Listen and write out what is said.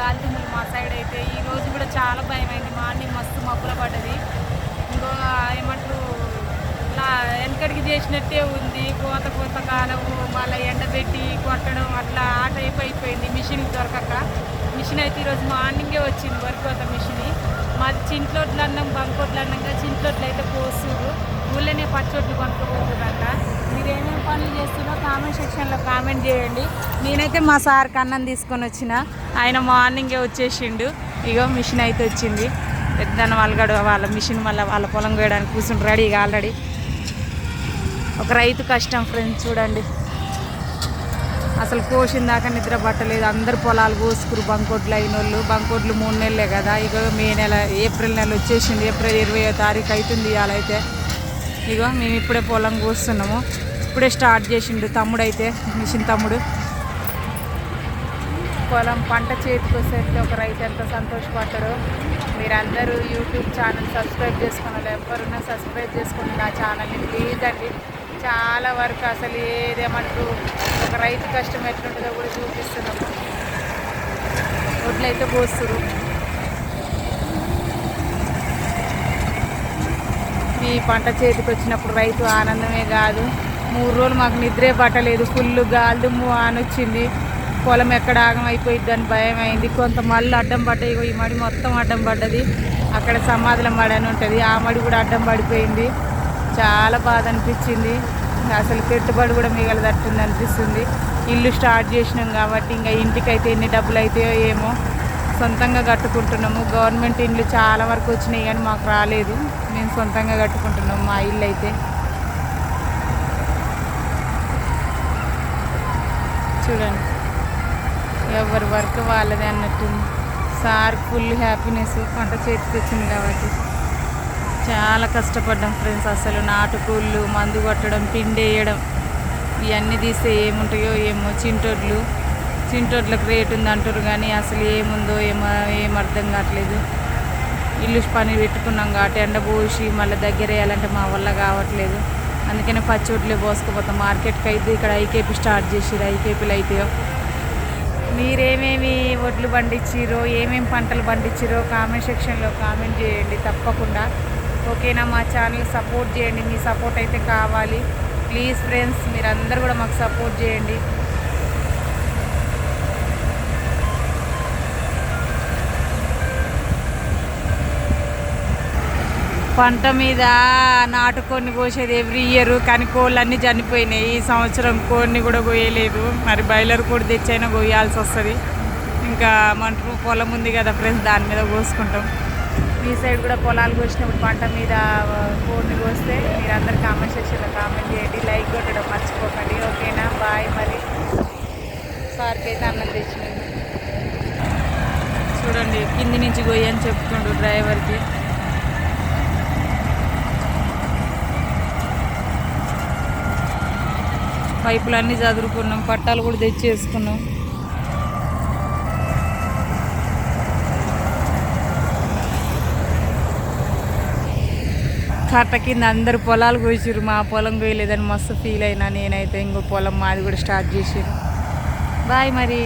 గాలిదుమ్ములు మా సైడ్ అయితే ఈ రోజు కూడా చాలా భయం అయింది మార్నింగ్ మస్తు మబ్బుల పడ్డది. ఇంకో ఏమంటారు వెనకడికి చేసినట్టే ఉంది. కోత కోత కాలం మళ్ళీ ఎండబెట్టి కొట్టడం అట్లా ఆ టైప్ అయిపోయింది మిషన్ దొరకక. మిషన్ అయితే ఈరోజు మార్నింగే వచ్చింది వరికోత మిషన్. మాది చింట్లోట్లు అన్నాం బంకోట్లు అన్నాక చింట్లోట్లు అయితే పోస్తున్నారు ఊళ్ళోనే పచ్చోట్లు కొనుక్కోపోతున్నారు ఏమేమి పనులు చేస్తున్నారో కామెంట్ సెక్షన్లో కామెంట్ చేయండి. నేనైతే మా సార్కి అన్నం తీసుకొని వచ్చిన. ఆయన మార్నింగే వచ్చేసిండు. ఇగో మిషన్ అయితే వచ్చింది. పెద్దన వాళ్ళగాడు వాళ్ళ మిషన్ మళ్ళీ వాళ్ళ పొలం కోయడానికి కూర్చుని ఇక ఆల్రెడీ ఒక రైతు కష్టం ఫ్రెండ్స్ చూడండి. అసలు కోసిన దాకా నిద్ర పట్టలేదు. అందరు పొలాలు కోసుకురు. బంకోట్లు అయిన వాళ్ళు బంకోట్లు మూడు నెలలే కదా. ఇక మే నెల ఏప్రిల్ నెల వచ్చేసింది. ఏప్రిల్ ఇరవై తారీఖు అవుతుంది ఇవాళ అయితే. ఇగో మేము ఇప్పుడే పొలం కోస్తున్నాము. ఇప్పుడే స్టార్ట్ చేసిండు తమ్ముడు అయితే మిషన్ తమ్ముడు. పొలం పంట చేతికి వస్తే ఒక రైతు ఎంత సంతోషపడతాడో మీరందరూ యూట్యూబ్ ఛానల్ సబ్స్క్రైబ్ చేసుకున్నారు ఎవరున్నా సబ్స్క్రైబ్ చేసుకుని నా ఛానల్ని ప్లీజ్ అండి. చాలా వరకు అసలు ఏదేమంటూ ఒక రైతు కష్టం ఎట్లుంటుందో కూడా చూపిస్తున్నాము ఒడ్లైతే పోస్తురు. ఈ పంట చేతికి వచ్చినప్పుడు రైతు ఆనందమే కాదు. మూడు రోజులు మాకు నిద్రే పట్టలేదు. ఫుల్ గాలి దుమ్ము ఆనొచ్చింది పొలం ఎక్కడ ఆగం అయిపోయిద్ది అని భయం అయింది. కొంత మళ్ళీ అడ్డం పడ్డాయి ఈ మడి మొత్తం అడ్డం పడ్డది. అక్కడ సమాధుల మడి అని ఉంటుంది. ఆ మడి కూడా అడ్డం పడిపోయింది. చాలా బాధ అనిపించింది. అసలు పెట్టుబడి కూడా మిగలదట్టుంది అనిపిస్తుంది. ఇల్లు స్టార్ట్ చేసినాం కాబట్టి ఇంకా ఇంటికైతే ఎన్ని డబ్బులు అవుతాయో ఏమో సొంతంగా కట్టుకుంటున్నాము. గవర్నమెంట్ ఇండ్లు చాలా వరకు వచ్చినాయి కానీ మాకు రాలేదు. మేము సొంతంగా కట్టుకుంటున్నాము మా ఇల్లు అయితే. చూడండి. ఎవరి వర్క్ వాళ్ళదే అన్నట్టుంది సార్ ఫుల్ హ్యాపీనెస్ పంట చేతికి వచ్చింది కాబట్టి. చాలా కష్టపడ్డాం ఫ్రెండ్స్ అసలు. నాటుకూళ్ళు మందు కొట్టడం పిండి వేయడం ఇవన్నీ తీస్తే ఏముంటాయో ఏమో చింటోడ్లు. చింటోడ్లకు రేట్ ఉంది అంటారు కానీ అసలు ఏముందో ఏమో ఏం అర్థం కావట్లేదు. ఇల్లు పని పెట్టుకున్నాం కాబట్టి ఎండ పోసి మళ్ళీ దగ్గర వేయాలంటే మా వల్ల కావట్లేదు. అందుకనే పచ్చోట్లే పోసుకుపోతాం. మార్కెట్కి అయితే ఇక్కడ ఐకేపీ స్టార్ట్ చేసిరు ఐకేపీలు అయితే. మీరేమేమి వడ్లు పండించిరో ఏమేమి పంటలు పండించిరో కామెంట్ సెక్షన్లో కామెంట్ చేయండి తప్పకుండా. ఓకేనా? మా ఛానల్ సపోర్ట్ చేయండి. మీ సపోర్ట్ అయితే కావాలి. ప్లీజ్ ఫ్రెండ్స్ మీరందరూ కూడా మాకు సపోర్ట్ చేయండి. పంట మీద నాటుకొని కోసేది ఎవ్రీ ఇయర్ కానీ కోళ్ళు అన్నీ చనిపోయినాయి. ఈ సంవత్సరం కోడిని కూడా కోయలేదు. మరి బాయిలర్ కూడా తెచ్చైనా కోయాల్సి వస్తుంది. ఇంకా మన పొలం ఉంది కదా ఫ్రెండ్స్ దాని మీద కోసుకుంటాం. మీ సైడ్ కూడా పొలాలు కోసినప్పుడు పంట మీద కోడిని కోస్తే మీరు అందరు కామెంట్ సెక్షన్లో కామెంట్ చేయండి. లైక్ కొట్టడం మర్చిపోకండి. ఓకేనా? బాయ్ మరి. సార్కి అయితే అన్నం తెచ్చినాను చూడండి కింది నుంచి కొయ్యని చెప్తుండు డ్రైవర్కి. పైపులన్నీ చదువుకున్నాం పట్టాలు కూడా తెచ్చేసుకున్నాం. కట్ట కింద అందరు పొలాలు కోసారు మా పొలం కోయలేదని మస్తు ఫీల్ అయినా నేనైతే ఇంకో పొలం మాది కూడా స్టార్ట్ చేసారు బాయ్ మరి.